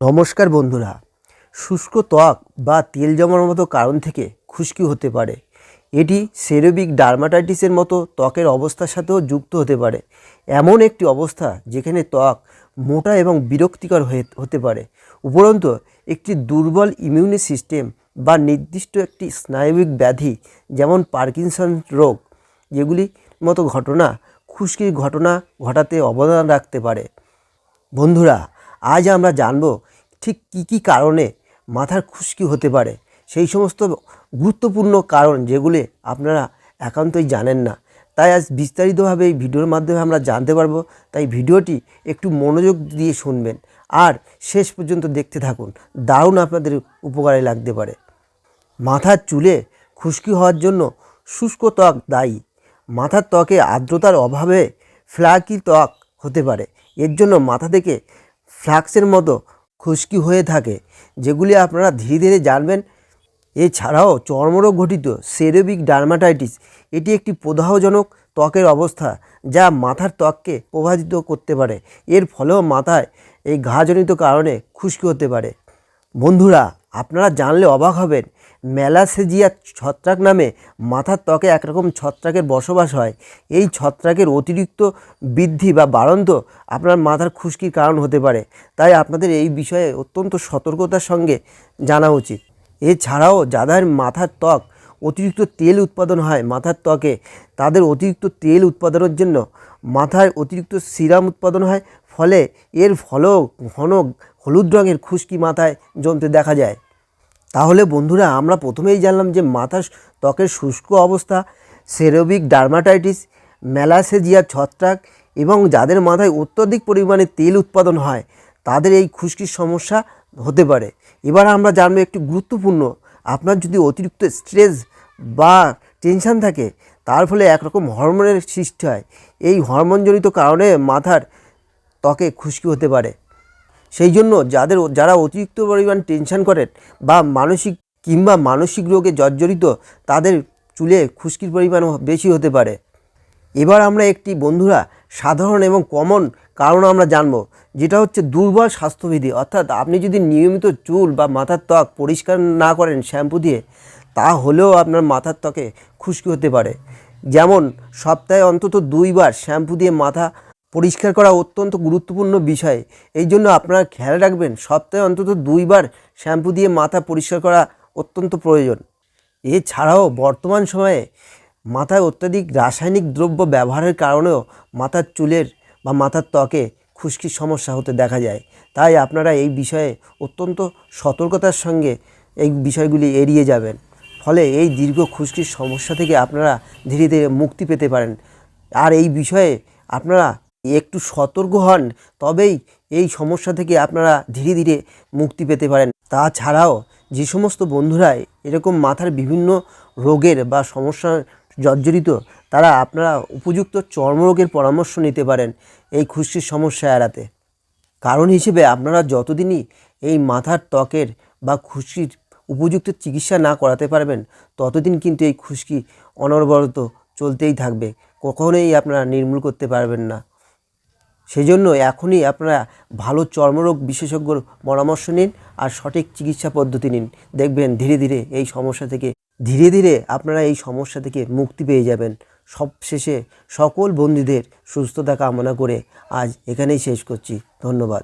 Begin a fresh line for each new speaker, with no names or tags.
নমস্কার বন্ধুরা। শুষ্ক ত্বক বা তেল জমার মতো কারণ থেকে খুশকি হতে পারে। এটি সেরোবিক ডার্মাটাইটিসের মতো ত্বকের অবস্থার সাথেও যুক্ত হতে পারে। এমন একটি অবস্থা যেখানে ত্বক মোটা এবং বিরক্তিকর হয়ে হতে পারে। উপরন্তু, একটি দুর্বল ইমিউনি সিস্টেম বা নির্দিষ্ট একটি স্নায়বিক ব্যাধি যেমন পার্কিনসন রোগ যেগুলি মতো ঘটনা, খুশকির ঘটনা ঘটাতে অবদান রাখতে পারে। বন্ধুরা, আজ আমরা জানব ঠিক কী কী কারণে মাথার খুশকি হতে পারে? সেই সমস্ত গুরুত্বপূর্ণ কারণ যেগুলি আপনারা একান্তই জানেন না। তাই আজ বিস্তারিতভাবে এই ভিডিওর মাধ্যমে আমরা জানতে পারব। তাই ভিডিওটি একটু মনোযোগ দিয়ে শুনবেন। আর শেষ পর্যন্ত দেখতে থাকুন। দারুণ আপনাদের উপকারে লাগতে পারে। মাথার চুলে খুশকি হওয়ার জন্য শুষ্ক ত্বক দায়ী। মাথার ত্বকে আর্দ্রতার অভাবে ফ্ল্যাকি ত্বক হতে পারে। এর জন্য মাথা থেকে ফ্লাক্সের মতো খুশকি হয়ে থাকে, যেগুলি আপনারা ধীরে ধীরে জানবেন। এছাড়াও চর্মরোগ ঘটিত সেরেবিক ডার্মাটাইটিস, এটি একটি প্রদাহজনক ত্বকের অবস্থা যা মাথার ত্বককে প্রভাবিত করতে পারে। এর ফলেও মাথায় এই ঘাজনিত কারণে খুশকি হতে পারে। বন্ধুরা, আপনারা জানলে অবাক হবেন ম্যালাসেজিয়া ছত্রাক নামে মাথার ত্বকে একরকম ছত্রাকের বসবাস হয়। এই ছত্রাকের অতিরিক্ত বৃদ্ধি বা বাড়ন্ত আপনার মাথার খুশকির কারণ হতে পারে। তাই আপনাদের এই বিষয়ে অত্যন্ত সতর্কতার সঙ্গে জানা উচিত। এছাড়াও যাদের মাথার ত্বক অতিরিক্ত তেল উৎপাদন হয়, মাথার ত্বকে তাদের অতিরিক্ত তেল উৎপাদনের জন্য মাথায় অতিরিক্ত সিরাম উৎপাদন হয়। ফলে এর ফলেও ঘন হলুদ রঙের খুশকি মাথায় জমতে দেখা যায়। তাহলে বন্ধুরা আমরা প্রথমেই জানলাম যে মাথার ত্বকের শুষ্ক অবস্থা, সেরোবিক ডার্মাটাইটিস ম্যালাসেজিয়া ছত্রাক এবং যাদের মাথায় অত্যধিক পরিমাণে তেল উৎপাদন হয়, তাদের এই খুশকির সমস্যা হতে পারে। এবার আমরা জানব একটি গুরুত্বপূর্ণ, আপনার যদি অতিরিক্ত স্ট্রেস বা টেনশান থাকে, তার ফলে একরকম হরমোনের সৃষ্টি হয়। এই হরমোনজনিত কারণে মাথার ত্বকে খুশকি হতে পারে। সেই জন্য যাদের যারা অতিরিক্ত পরিমাণ টেনশন করেন বা মানসিক কিংবা মানসিক রোগে জর্জরিত, তাদের চুলে খুশকির পরিমাণ বেশি হতে পারে। এবার আমরা একটি, বন্ধুরা, সাধারণ এবং কমন কারণ আমরা জানব, যেটা হচ্ছে দুর্বল স্বাস্থ্যবিধি। অর্থাৎ আপনি যদি নিয়মিত চুল বা মাথার ত্বক পরিষ্কার না করেন শ্যাম্পু দিয়ে তা হলেও আপনার মাথার ত্বকে খুশকি হতে পারে। যেমন সপ্তাহে অন্তত দুইবার শ্যাম্পু দিয়ে মাথা পরিষ্কার করা অত্যন্ত গুরুত্বপূর্ণ বিষয়। এই জন্য আপনারা খেয়াল রাখবেন, সপ্তাহে অন্তত দুইবার শ্যাম্পু দিয়ে মাথা পরিষ্কার করা অত্যন্ত প্রয়োজন। এছাড়াও বর্তমান সময়ে মাথায় অত্যাধিক রাসায়নিক দ্রব্য ব্যবহারের কারণেও মাথার চুলের বা মাথার ত্বকে খুশকির সমস্যা হতে দেখা যায়। তাই আপনারা এই বিষয়ে অত্যন্ত সতর্কতার সঙ্গে এই বিষয়গুলি এড়িয়ে যাবেন। ফলে এই দীর্ঘ খুশকির সমস্যা থেকে আপনারা ধীরে ধীরে মুক্তি পেতে পারেন। আর এই বিষয়ে আপনারা একটু সতর্ক হন, তবেই এই সমস্যা থেকে আপনারা ধীরে ধীরে মুক্তি পেতে পারেন। তাছাড়াও যে সমস্ত বন্ধুরা এরকম মাথার বিভিন্ন রোগের বা সমস্যা জর্জরিত, তারা আপনারা উপযুক্ত চর্মরোগের পরামর্শ নিতে পারেন এই খুশির সমস্যা এড়াতে। কারণ হিসেবে আপনারা যতদিনই এই মাথার ত্বকের বা খুশির উপযুক্ত চিকিৎসা না করাতে পারবেন, ততদিন কিন্তু এই খুশকি অনবরত চলতেই থাকবে। কখনোই আপনারা নির্মূল করতে পারবেন না। সেই জন্য এখনই আপনারা ভালো চর্মরোগ বিশেষজ্ঞর পরামর্শ নিন আর সঠিক চিকিৎসা পদ্ধতি নিন। দেখবেন ধীরে ধীরে এই সমস্যা থেকে, ধীরে ধীরে আপনারা এই সমস্যা থেকে মুক্তি পেয়ে যাবেন। সব শেষে সকল বন্ধুদের সুস্থতা কামনা করে আজ এখানেই শেষ করছি। ধন্যবাদ।